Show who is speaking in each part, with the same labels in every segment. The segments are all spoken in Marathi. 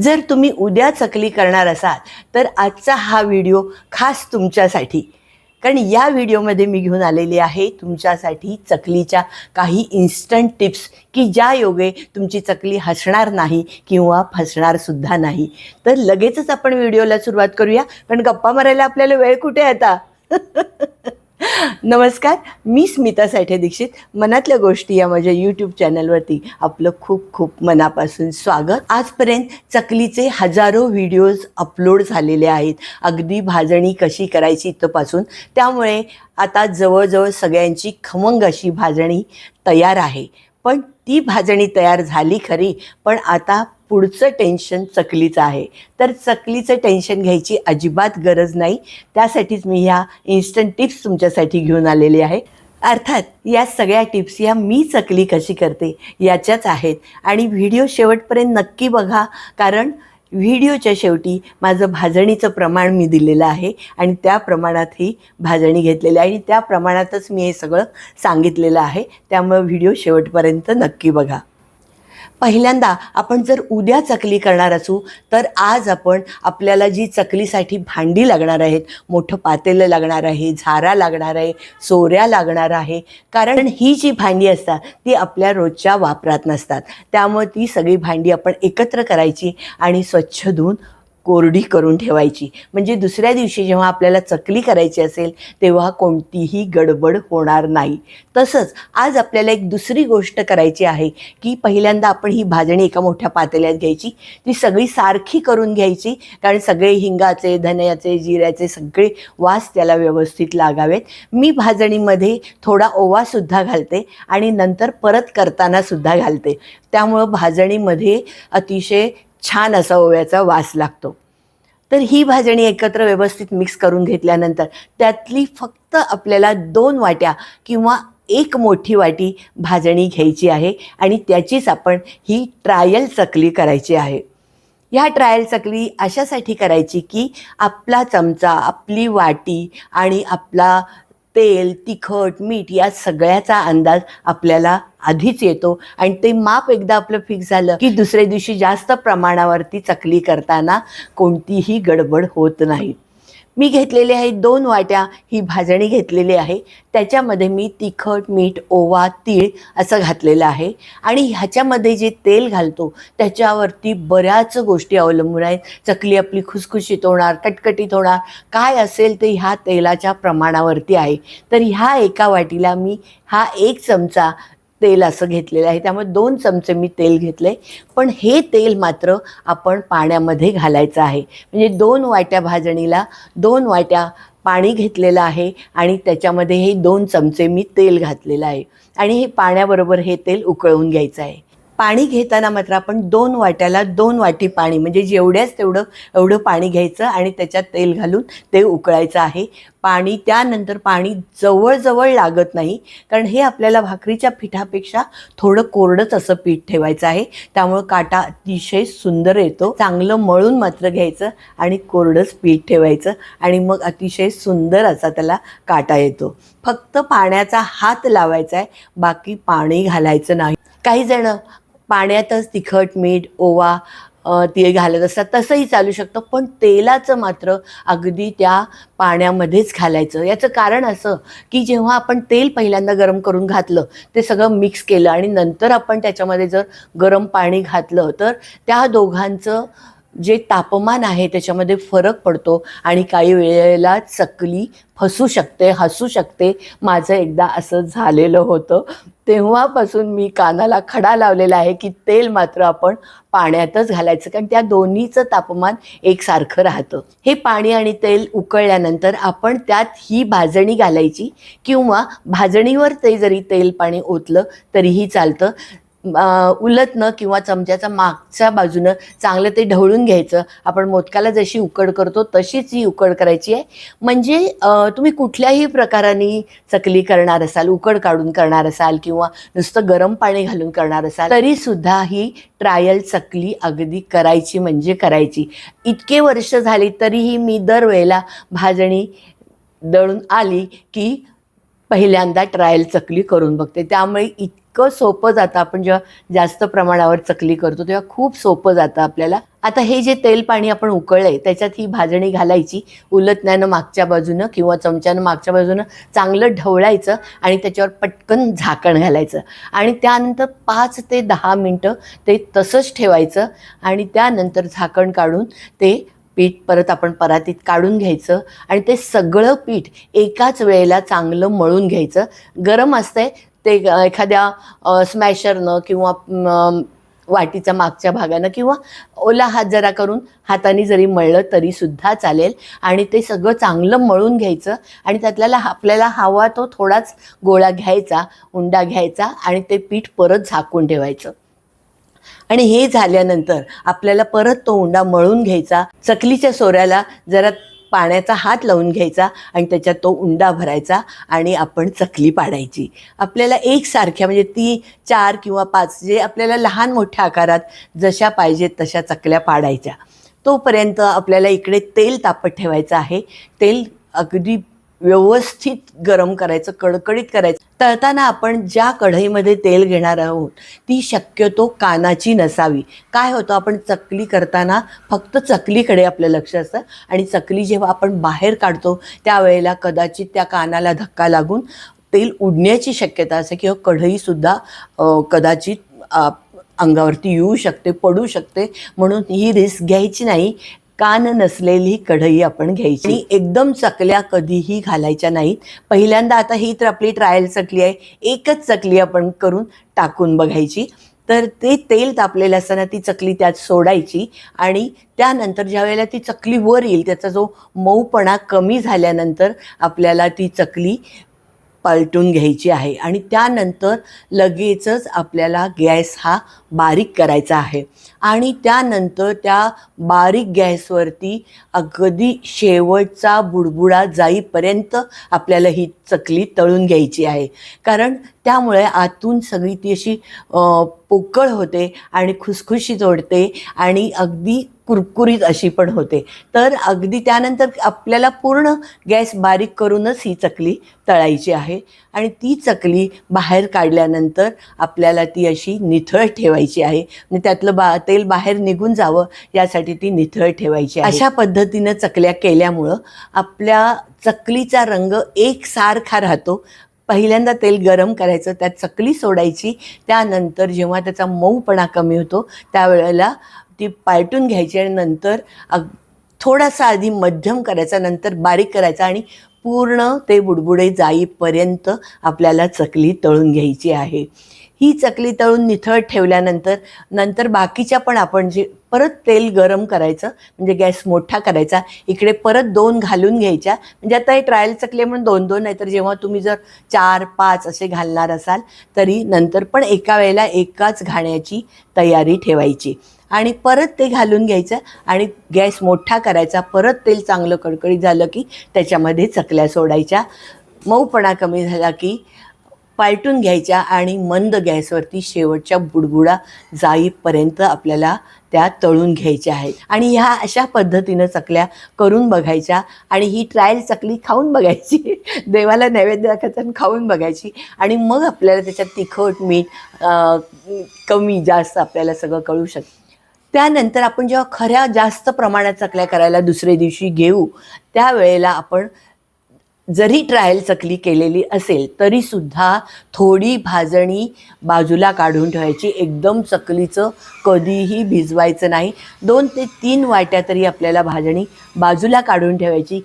Speaker 1: जर तुम्ही उद्या चकली करणार असाल तर आजचा हा व्हिडिओ खास तुमच्यासाठी. कारण या व्हिडिओमध्ये मी घेऊन आलेली आहे तुमच्यासाठी चकलीच्या काही इन्स्टंट टिप्स की ज्या योगे तुमची चकली हसणार नाही किंवा फसणार सुद्धा नाही. तर लगेचच आपण व्हिडिओला सुरुवात करूया कारण गप्पा मारायला आपल्याला वेळ कुठे येता आता? नमस्कार मी स्मिता साठे दीक्षित. मनातल्या गोष्टी या माझ्या यूट्यूब चॅनलवरती आपलं खूप खूप मनापासून स्वागत. आजपर्यंत चकलीचे हजारो व्हिडिओज अपलोड झालेले आहेत. अगदी भाजणी कशी करायची इथंपासून? त्यामुळे आता जवळजवळ सगळ्यांची खमंग अशी भाजणी तयार आहे. पण ती भाजणी तयार झाली खरी. पण आता पुढचं टेन्शन चकलीचं आहे. तर चकलीचं टेन्शन घ्यायची अजिबात गरज नाही. त्यासाठीच मी ह्या इन्स्टंट टिप्स तुमच्यासाठी घेऊन आलेली आहे. अर्थात या सगळ्या टिप्स या मी चकली कशी करते याच्याच आहेत. आणि व्हिडिओ शेवटपर्यंत नक्की बघा कारण व्हिडिओच्या शेवटी माझं भाजणीचं प्रमाण मी दिलेलं आहे. आणि त्या प्रमाणात ही भाजणी घेतलेली आहे. आणि त्या प्रमाणातच मी हे सगळं सांगितलेलं आहे. त्यामुळे व्हिडिओ शेवटपर्यंत नक्की बघा. पहिल्यांदा आपण जर उद्या चकली करणार असू तर आज आपण आपल्याला जी चकलीसाठी भांडी लागणार आहेत मोठं पातेलं लागणार आहे झारा लागणार आहे सोऱ्या लागणार आहे कारण ही जी भांडी असतात ती आपल्या रोजच्या वापरात नसतात. त्यामुळे ती सगळी भांडी आपण एकत्र करायची आणि स्वच्छ धुवून कोरडी करून ठेवायची. म्हणजे दुसऱ्या दिवशी जेव्हा आपल्याला चकली करायची असेल तेव्हा कोणतीही गडबड होणार नाही. तसंच आज आपल्याला एक दुसरी गोष्ट करायची आहे की पहिल्यांदा आपण ही भाजणी एका मोठ्या पातेल्यात घ्यायची. ती सगळी सारखी करून घ्यायची कारण सगळे हिंगाचे धन्याचे जिऱ्याचे सगळे वास त्याला व्यवस्थित लागावेत. मी भाजणीमध्ये थोडा ओवासुद्धा घालते आणि नंतर परत करतानासुद्धा घालते. त्यामुळं भाजणीमध्ये अतिशय छान असा ओव्याचा वास लागतो. तर ही भाजणी एकत्र व्यवस्थित मिक्स करून घेतल्यानंतर त्यातली फक्त आपल्याला दोन वाट्या किंवा एक मोठी वाटी भाजणी घ्यायची आहे आणि त्याचीच आपण ही ट्रायल चकली करायची आहे. ह्या ट्रायल चकली अशासाठी करायची की आपला चमचा आपली वाटी आणि आपला तेल तिखट मीठ या सगळ्याचा अंदाज आपल्याला आधीच येतो. आणि ते माप एकदा आपलं फिक्स झालं की दुसऱ्या दिवशी जास्त प्रमाणावरती चकली करताना कोणतीही गडबड होत नाही. मी घेतलेले आहे दोन वाट्या ही भाजणी घेतलेली आहे. त्याच्यामध्ये मी तिखट मीठ ओवा तीळ असं घातलेलं आहे. आणि ह्याच्यामध्ये जे तेल घालतो त्याच्यावरती बऱ्याच गोष्टी अवलंबून आहेत. चकली आपली खुसखुशीत होणार कटकटीत होणार. काय असेल ते ह्या तेलाच्या प्रमाणावरती आहे. तर ह्या एका वाटीला मी हा एक चमचा तेल असं घेतलेलं आहे. त्यामुळे दोन चमचे मी तेल घेतले पण हे तेल मात्र आपण पाण्यामध्ये घालायचं आहे. म्हणजे दोन वाट्या भाजणीला दोन वाट्या पाणी घेतलेलं आहे आणि त्याच्यामध्ये हे दोन चमचे मी तेल घातलेलं आहे. आणि हे पाण्याबरोबर हे तेल उकळवून घ्यायचं आहे. पाणी घेताना मात्र आपण दोन वाट्याला दोन वाटी पाणी म्हणजे जेवढ्याच तेवढं एवढं पाणी घ्यायचं आणि त्याच्यात तेल घालून ते उकळायचं आहे. पाणी त्यानंतर पाणी जवळजवळ लागत नाही कारण हे आपल्याला भाकरीच्या पिठापेक्षा थोडं कोरडंच असं पीठ ठेवायचं आहे. त्यामुळं काटा अतिशय सुंदर येतो चांगलं मळून मात्र घ्यायचं आणि कोरडंच पीठ ठेवायचं आणि मग अतिशय सुंदर असा त्याला काटा येतो. फक्त पाण्याचा हात लावायचा आहे बाकी पाणी घालायचं नाही. काही जण पाण्यातच तिखट मीठ ओवा ते घालत असतात. तसंही चालू शकतं पण तेलाचं मात्र अगदी त्या पाण्यामध्येच घालायचं. याचं कारण असं की जेव्हा आपण तेल पहिल्यांदा गरम करून घातलं ते सगळं मिक्स केलं आणि नंतर आपण त्याच्यामध्ये जर गरम पाणी घातलं तर त्या दोघांचं जे तापमान आहे त्याच्यामध्ये फरक पडतो आणि काही वेळेला चकली फसू शकते हसू शकते. माझं एकदा असं झालेलं होतं. तेव्हापासून मी कानाला खडा लावलेला आहे की तेल मात्र आपण पाण्यातच घालायचं कारण त्या दोन्हीचं तापमान एकसारखं राहतं. हे पाणी आणि तेल उकळल्यानंतर आपण त्यात ही भाजणी घालायची किंवा भाजणीवर ते जरी तेल पाणी ओतलं तरीही चालतं. अं, उलटनं किंवा चमच्याचा मागच्या बाजूनं चांगलं ते ढवळून घ्यायचं. आपण मोदकाला जशी उकड करतो तशीच ही उकड करायची आहे. म्हणजे तुम्ही कुठल्याही प्रकाराने चकली करणार असाल उकड काढून करणार असाल किंवा नुसतं गरम पाणी घालून करणार असाल तरी सुद्धा ही ट्रायल चकली अगदी करायची म्हणजे करायची. इतके वर्ष झाली तरीही मी दरवेळेला भाजणी दळून आली की पहिल्यांदा ट्रायल चकली करून बघते. त्यामुळे इतकं सोपं जातं आपण जेव्हा जास्त प्रमाणावर चकली करतो तेव्हा खूप सोपं जातं आपल्याला. आता हे जे तेल पाणी आपण उकळलंय त्याच्यात ही भाजणी घालायची उलटण्यानं मागच्या बाजूनं किंवा चमच्यानं मागच्या बाजूनं चांगलं ढवळायचं आणि त्याच्यावर पटकन झाकण घालायचं. आणि त्यानंतर पाच ते दहा मिनटं ते तसंच ठेवायचं आणि त्यानंतर झाकण काढून ते पीठ परत आपण परातीत काढून घ्यायचं आणि ते सगळं पीठ एकाच वेळेला चांगलं मळून घ्यायचं. गरम असतंय ते एखाद्या स्मॅशरनं किंवा वाटीचा वाटीच्या मागच्या भागानं किंवा ओला हात जरा करून हाताने जरी मळलं तरीसुद्धा चालेल. आणि ते सगळं चांगलं मळून घ्यायचं आणि त्यातल्याला आपल्याला हवा तो थोडाच गोळा घ्यायचा उंडा घ्यायचा आणि ते पीठ परत झाकून ठेवायचं. आणि हे झाल्यानंतर आपल्याला परत तो उंडा मळून घ्यायचा. चकलीच्या सोऱ्याला जरा पाण्याचा हात लावून घ्यायचा आणि त्याच्यात तो उंडा भरायचा आणि आपण चकली पाडायची. आपल्याला एकसारख्या म्हणजे ती चार किंवा पाच जे आपल्याला लहान मोठ्या आकारात जशा पाहिजेत तशा चकल्या पाडायच्या. तोपर्यंत आपल्याला इकडे तेल तापत ठेवायचं आहे. तेल अगदी व्यवस्थित गरम करायचं कडकडीत करायचं. तळताना आपण ज्या कढईमध्ये तेल घेणार आहोत ती शक्यतो कानाची नसावी. काय होतं आपण चकली करताना फक्त चकलीकडे आपलं लक्ष असतं आणि चकली जेव्हा आपण बाहेर काढतो त्यावेळेला कदाचित त्या कानाला धक्का लागून तेल उडण्याची शक्यता असते किंवा कढईसुद्धा कदाचित अंगावरती येऊ शकते पडू शकते. म्हणून ही रिस्क घ्यायची नाही. कान नसलेली कढई आपण घ्यायची. एकदम चकल्या कधीही घालायच्या नाहीत. पहिल्यांदा आता ही तर आपली ट्रायल चकली आहे. एकच चकली आपण करून टाकून बघायची. तर ते तेल तापलेलं असताना ती चकली त्यात सोडायची आणि त्यानंतर ज्या वेळेला ती चकली वर येईल त्याचा जो मऊपणा कमी झाल्यानंतर आपल्याला ती चकली पालटून घ्यायची आहे. आणि त्यानंतर लगेचच आपल्याला गॅस हा बारीक करायचा आहे. आणि त्यानंतर त्या बारीक गॅसवरती अगदी शेवटचा बुडबुडा जाईपर्यंत आपल्याला ही चकली तळून घ्यायची आहे. कारण त्यामुळे आतून सगळी ती अशी पोकळ होते आणि खुसखुशीत ओढते आणि अगदी कुरकुरीत अशी पण होते. तर अगदी त्यानंतर आपल्याला पूर्ण गॅस बारीक करूनच ही चकली तळायची आहे. आणि ती चकली बाहेर काढल्यानंतर आपल्याला ती अशी निथळ ठेवायची आहे. म्हणजे त्यातलं बा तेल बाहेर निघून जावं यासाठी ती निथळ ठेवायची अशा पद्धतीनं चकल्या केल्यामुळं आपल्या चकलीचा रंग एकसारखा राहतो. पहिल्यांदा तेल गरम करायचं त्यात चकली सोडायची त्यानंतर जेव्हा त्याचा मऊपणा कमी होतो त्यावेळेला ती पालटून घ्यायची आणि नंतर थोडासा आधी मध्यम करायचा नंतर बारीक करायचा आणि पूर्ण ते बुडबुडे जाईपर्यंत आपल्याला चकली तळून घ्यायची आहे. ही चकली तळून निथळ ठेवल्यानंतर नंतर बाकीच्या पण आपण जे परत तेल गरम करायचं म्हणजे गॅस मोठा करायचा इकडे परत दोन घालून घ्यायच्या. म्हणजे आता हे ट्रायल चकली म्हणून दोन दोन नाही तर जेव्हा तुम्ही जर चार पाच असे घालणार असाल तरी नंतर पण एका वेळेला एकाच घाण्याची तयारी ठेवायची. आणि परत ते घालून घ्यायचं आणि गॅस मोठा करायचा परत तेल चांगलं कडकडीत झालं की त्याच्यामध्ये चकल्या सोडायच्या. मऊपणा कमी झाला की पालटून घ्यायच्या आणि मंद गॅसवरती शेवटच्या बुडबुडा जाईपर्यंत आपल्याला त्या तळून घ्यायच्या आहेत. आणि ह्या अशा पद्धतीनं चकल्या करून बघायच्या आणि ही ट्रायल चकली खाऊन बघायची. देवाला नैवेद्य दाखवायचं खाऊन बघायची. आणि मग आपल्याला त्याच्यात तिखट मीठ कमी जास्त आपल्याला सगळं कळू शकतं त्यानंतर आपण जेव्हा खऱ्या जास्त प्रमाणात चकल्या करायला दुसऱ्या दिवशी घेऊ त्यावेळेला आपण जरी ट्रायल चकली केलेली असेल तरीसुद्धा थोडी भाजणी बाजूला काढून ठेवायची. एकदम चकलीचं कधीही भिजवायचं नाही. दोन ते तीन वाट्या तरी आपल्याला भाजणी बाजूला काढून ठेवायची.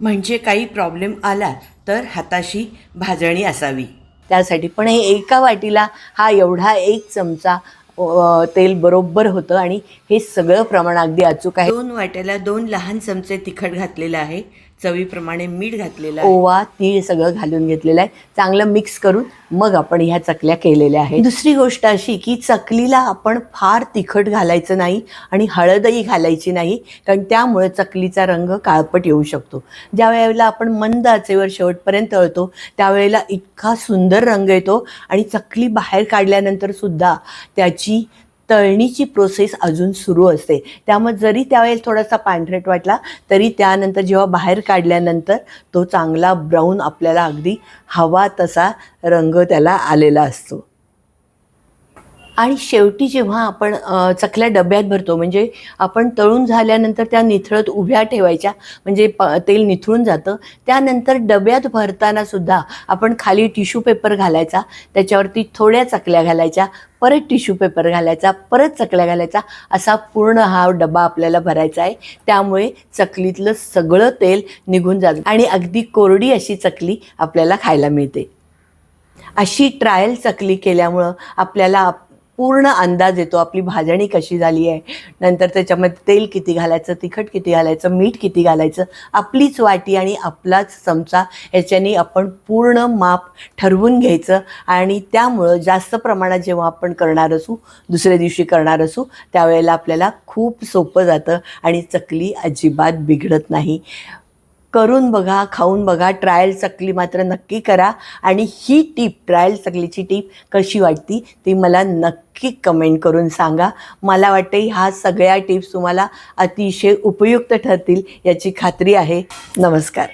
Speaker 1: म्हणजे काही प्रॉब्लेम आला तर हाताशी भाजणी असावी. त्यासाठी पण हे एका वाटीला हा एवढा एक चमचा तेल बरोबर होतं आणि हे सगळं प्रमाण अगदी अचूक आहे. दोन वाट्याला दोन लहान चमचे तिखट घातलेलं आहे. चवीप्रमाणे मीठ घातलेलं आहे. ओवा तीळ सगळं घालून घेतलेलं आहे. चांगलं मिक्स करून मग आपण ह्या चकल्या केलेल्या आहेत. दुसरी गोष्ट अशी की चकलीला आपण फार तिखट घालायचं नाही आणि हळदही घालायची नाही कारण त्यामुळे चकलीचा रंग काळपट येऊ शकतो. ज्या वेळेला आपण मंद आचेवर शेवटपर्यंत तळतो त्यावेळेला इतका सुंदर रंग येतो आणि चकली बाहेर काढल्यानंतर सुद्धा त्याची तळणीची प्रोसेस अजून सुरू असते. त्यामुळे जरी त्यावेळेला थोडासा पांढरेट वाटला तरी त्यानंतर जेव्हा बाहेर काढल्यानंतर तो चांगला ब्राऊन आपल्याला अगदी हवा तसा रंग त्याला आलेला असतो. आणि शेवटी जेव्हा आपण चकल्या डब्यात भरतो म्हणजे आपण तळून झाल्यानंतर त्या निथळत उभ्या ठेवायच्या म्हणजे प तेल निथळून जातं त्यानंतर डब्यात भरताना सुद्धा आपण खाली टिश्यू पेपर घालायचा त्याच्यावरती थोड्या चकल्या घालायच्या परत टिश्यू पेपर घालायचा परत चकल्या घालायचा असा पूर्ण हा डबा आपल्याला भरायचा आहे. त्यामुळे चकलीतलं सगळं तेल निघून जातं आणि अगदी कोरडी अशी चकली आपल्याला खायला मिळते. अशी ट्रायल चकली केल्यामुळं आपल्याला आप- पूर्ण अंदाज येतो आपली भाजणी कशी झाली आहे नंतर त्याच्यामध्ये तेल किती घालायचं तिखट किती घालायचं मीठ किती घालायचं आपलीच वाटी आणि आपलाच चमचा याच्याने आपण पूर्ण माप ठरवून घ्यायचं आणि त्यामुळं जास्त प्रमाणात जेव्हा आपण करणार असू दुसऱ्या दिवशी करणार असू त्यावेळेला आपल्याला खूप सोपं जातं आणि चकली अजिबात बिघडत नाही. करून बघा खाऊन बघा ट्रायल चकली मात्र नक्की करा. आणि ही टीप ट्रायल चकलीची टीप कशी वाटती ती मला नक्की कमेंट करून सांगा. मला वाटते ह्या सगळ्या टिप्स तुम्हाला अतिशय उपयुक्त ठरतील याची खात्री आहे. नमस्कार.